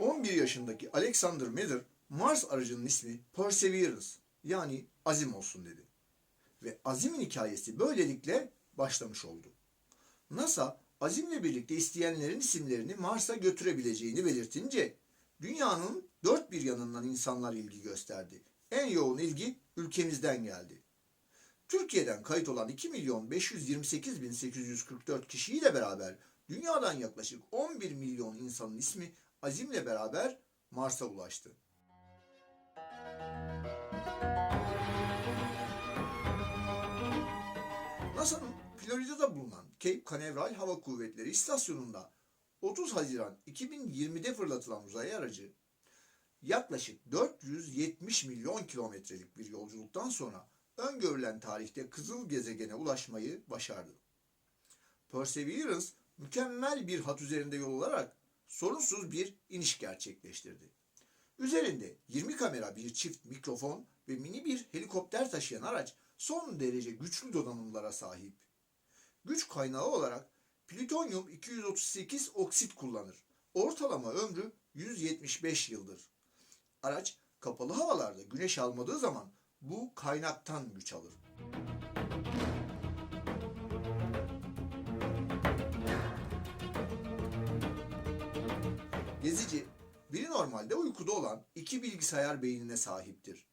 11 yaşındaki Alexander Mather, Mars aracının ismi Perseverance yani Azim olsun dedi. Ve Azim'in hikayesi böylelikle başlamış oldu. NASA, Azim'le birlikte isteyenlerin isimlerini Mars'a götürebileceğini belirtince, dünyanın dört bir yanından insanlar ilgi gösterdi. En yoğun ilgi ülkemizden geldi. Türkiye'den kayıt olan 2 milyon 528 bin 844 kişiyle beraber dünyadan yaklaşık 11 milyon insanın ismi Azim'le beraber Mars'a ulaştı. NASA'nın Florida'da bulunan Cape Canaveral Hava Kuvvetleri İstasyonu'nda 30 Haziran 2020'de fırlatılan uzay aracı yaklaşık 470 milyon kilometrelik bir yolculuktan sonra öngörülen tarihte kızıl gezegene ulaşmayı başardı. Perseverance mükemmel bir hat üzerinde yol alarak sorunsuz bir iniş gerçekleştirdi. Üzerinde 20 kamera, bir çift mikrofon ve mini bir helikopter taşıyan araç son derece güçlü donanımlara sahip. Güç kaynağı olarak plütonyum 238 oksit kullanır. Ortalama ömrü 175 yıldır. Araç kapalı havalarda güneş almadığı zaman bu kaynaktan güç alır. Normalde uykuda olan iki bilgisayar beynine sahiptir.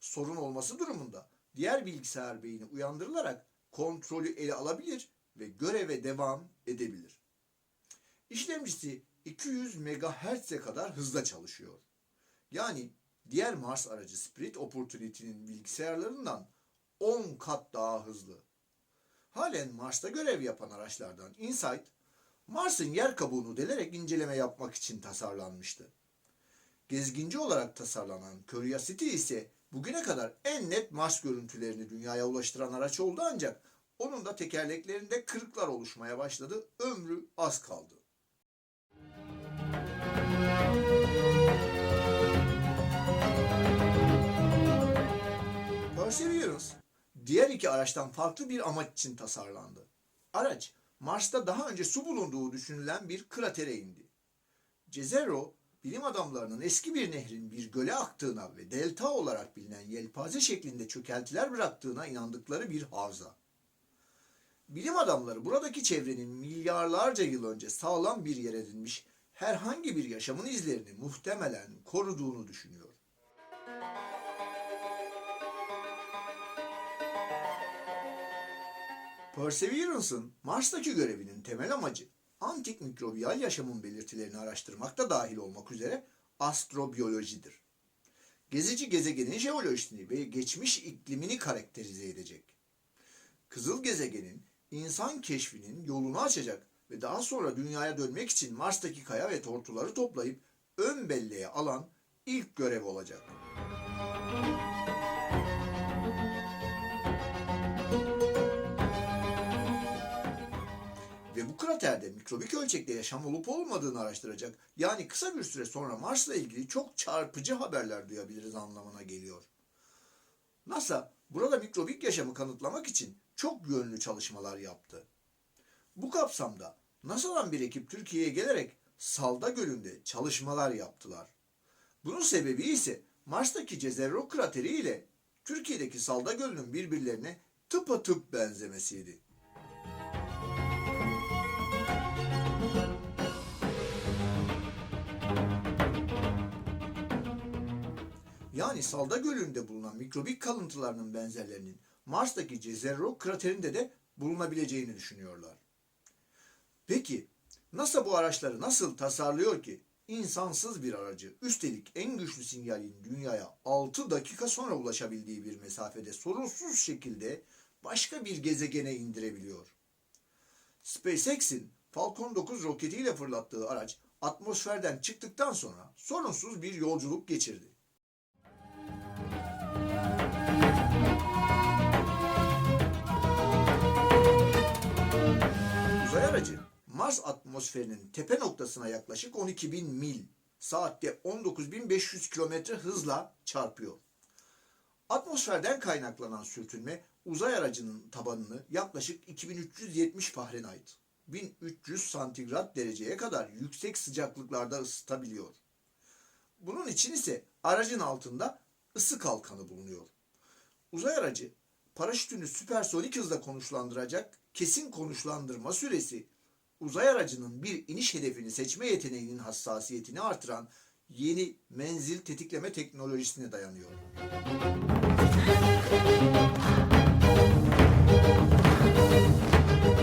Sorun olması durumunda diğer bilgisayar beyni uyandırılarak kontrolü ele alabilir ve göreve devam edebilir. İşlemcisi 200 MHz'e kadar hızla çalışıyor. Yani diğer Mars aracı Spirit Opportunity'nin bilgisayarlarından 10 kat daha hızlı. Halen Mars'ta görev yapan araçlardan Insight, Mars'ın yer kabuğunu delerek inceleme yapmak için tasarlanmıştı. Gezginci olarak tasarlanan Curiosity ise bugüne kadar en net Mars görüntülerini dünyaya ulaştıran araç oldu ancak onun da tekerleklerinde kırıklar oluşmaya başladı. Ömrü az kaldı. Perseverance diğer iki araçtan farklı bir amaç için tasarlandı. Araç Mars'ta daha önce su bulunduğu düşünülen bir kratere indi. Cezero, bilim adamlarının eski bir nehrin bir göle aktığına ve delta olarak bilinen yelpaze şeklinde çökeltiler bıraktığına inandıkları bir havza. Bilim adamları buradaki çevrenin milyarlarca yıl önce sağlam bir yer edinmiş herhangi bir yaşamın izlerini muhtemelen koruduğunu düşünüyor. Perseverance'ın Mars'taki görevinin temel amacı antik mikrobiyal yaşamın belirtilerini araştırmakta dahil olmak üzere astrobiyolojidir. Gezici gezegenin jeolojisini ve geçmiş iklimini karakterize edecek. Kızıl gezegenin insan keşfinin yolunu açacak ve daha sonra dünyaya dönmek için Mars'taki kaya ve tortuları toplayıp ön belleğe alan ilk görev olacak. Kraterde mikrobik ölçekte yaşam olup olmadığını araştıracak. Yani kısa bir süre sonra Mars'la ilgili çok çarpıcı haberler duyabiliriz anlamına geliyor. NASA burada mikrobik yaşamı kanıtlamak için çok yönlü çalışmalar yaptı. Bu kapsamda NASA'dan bir ekip Türkiye'ye gelerek Salda Gölü'nde çalışmalar yaptılar. Bunun sebebi ise Mars'taki Cezerro krateri ile Türkiye'deki Salda Gölü'nün birbirlerine tıpatıp benzemesiydi. Yani Salda Gölü'nde bulunan mikrobik kalıntılarının benzerlerinin Mars'taki Cezerro kraterinde de bulunabileceğini düşünüyorlar. Peki NASA bu araçları nasıl tasarlıyor ki insansız bir aracı üstelik en güçlü sinyalin dünyaya 6 dakika sonra ulaşabildiği bir mesafede sorunsuz şekilde başka bir gezegene indirebiliyor? SpaceX'in Falcon 9 roketiyle fırlattığı araç atmosferden çıktıktan sonra sorunsuz bir yolculuk geçirdi. Mars atmosferinin tepe noktasına yaklaşık 12 bin mil, saatte 19.500 kilometre hızla çarpıyor. Atmosferden kaynaklanan sürtünme uzay aracının tabanını yaklaşık 2370 Fahrenheit, 1300 santigrat dereceye kadar yüksek sıcaklıklarda ısıtabiliyor. Bunun için ise aracın altında ısı kalkanı bulunuyor. Uzay aracı paraşütünü süpersonik hızla konuşlandıracak kesin konuşlandırma süresi uzay aracının bir iniş hedefini seçme yeteneğinin hassasiyetini artıran yeni menzil tetikleme teknolojisine dayanıyor.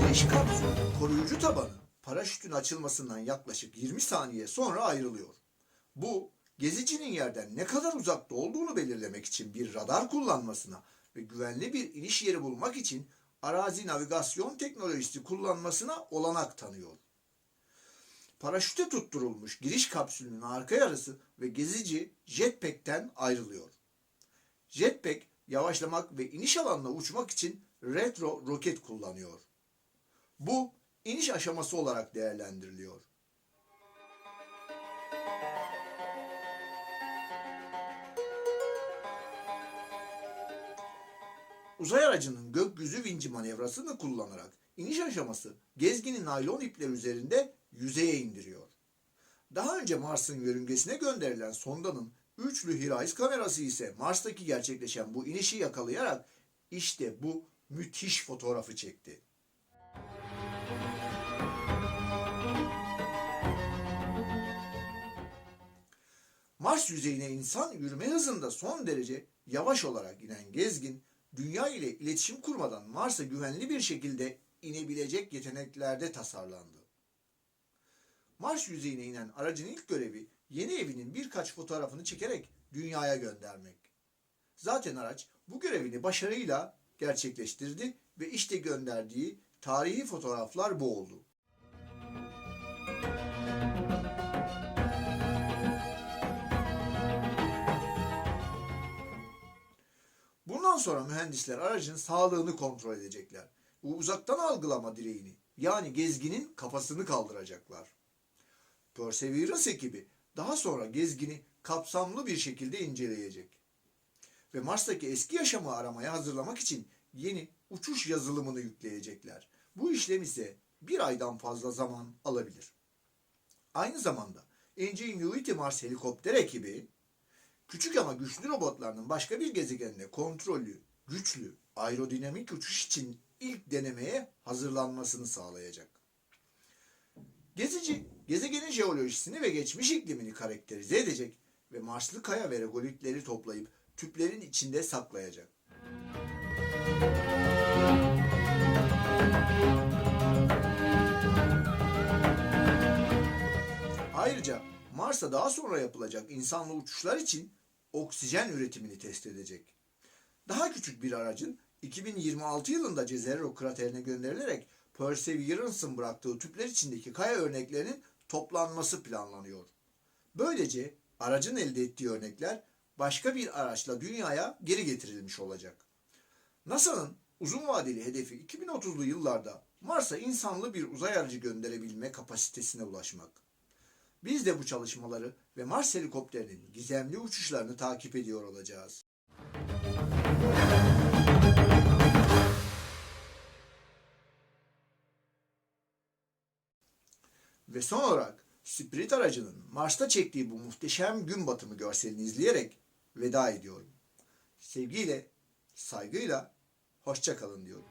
Giriş kapsülünün koruyucu tabanı paraşütün açılmasından yaklaşık 20 saniye sonra ayrılıyor. Bu gezicinin yerden ne kadar uzakta olduğunu belirlemek için bir radar kullanmasına ve güvenli bir iniş yeri bulmak için arazi navigasyon teknolojisi kullanmasına olanak tanıyor. Paraşüte tutturulmuş giriş kapsülünün arka yarısı ve gezici jetpack'ten ayrılıyor. Jetpack yavaşlamak ve iniş alanına uçmak için retro roket kullanıyor. Bu iniş aşaması olarak değerlendiriliyor. Uzay aracının gökyüzü vinci manevrasını kullanarak iniş aşaması gezgini naylon ipler üzerinde yüzeye indiriyor. Daha önce Mars'ın yörüngesine gönderilen sondanın üçlü Hirais kamerası ise Mars'taki gerçekleşen bu inişi yakalayarak işte bu müthiş fotoğrafı çekti. Mars yüzeyine insan yürüme hızında son derece yavaş olarak inen gezgin, dünya ile iletişim kurmadan Mars'a güvenli bir şekilde inebilecek yeteneklerde tasarlandı. Mars yüzeyine inen aracın ilk görevi yeni evinin birkaç fotoğrafını çekerek dünyaya göndermek. Zaten araç bu görevini başarıyla gerçekleştirdi ve işte gönderdiği tarihi fotoğraflar bu oldu. Bundan sonra mühendisler aracın sağlığını kontrol edecekler. Bu uzaktan algılama direğini yani gezginin kafasını kaldıracaklar. Perseverance ekibi daha sonra gezgini kapsamlı bir şekilde inceleyecek. Ve Mars'taki eski yaşamı aramaya hazırlamak için yeni uçuş yazılımını yükleyecekler. Bu işlem ise bir aydan fazla zaman alabilir. Aynı zamanda Ingenuity Mars helikopter ekibi küçük ama güçlü robotlarının başka bir gezegenle kontrollü, güçlü, aerodinamik uçuş için ilk denemeye hazırlanmasını sağlayacak. Gezici, gezegenin jeolojisini ve geçmiş iklimini karakterize edecek ve Marslı kaya ve regolitleri toplayıp tüplerin içinde saklayacak. Ayrıca Mars'a daha sonra yapılacak insanlı uçuşlar için oksijen üretimini test edecek. Daha küçük bir aracın 2026 yılında Cezero kraterine gönderilerek Perseverance'ın bıraktığı tüpler içindeki kaya örneklerinin toplanması planlanıyor. Böylece aracın elde ettiği örnekler başka bir araçla dünyaya geri getirilmiş olacak. NASA'nın uzun vadeli hedefi 2030'lu yıllarda Mars'a insanlı bir uzay aracı gönderebilme kapasitesine ulaşmak. Biz de bu çalışmaları ve Mars helikopterinin gizemli uçuşlarını takip ediyor olacağız. Ve son olarak Spirit aracının Mars'ta çektiği bu muhteşem gün batımı görselini izleyerek veda ediyorum. Sevgiyle, saygıyla, hoşça kalın diyorum.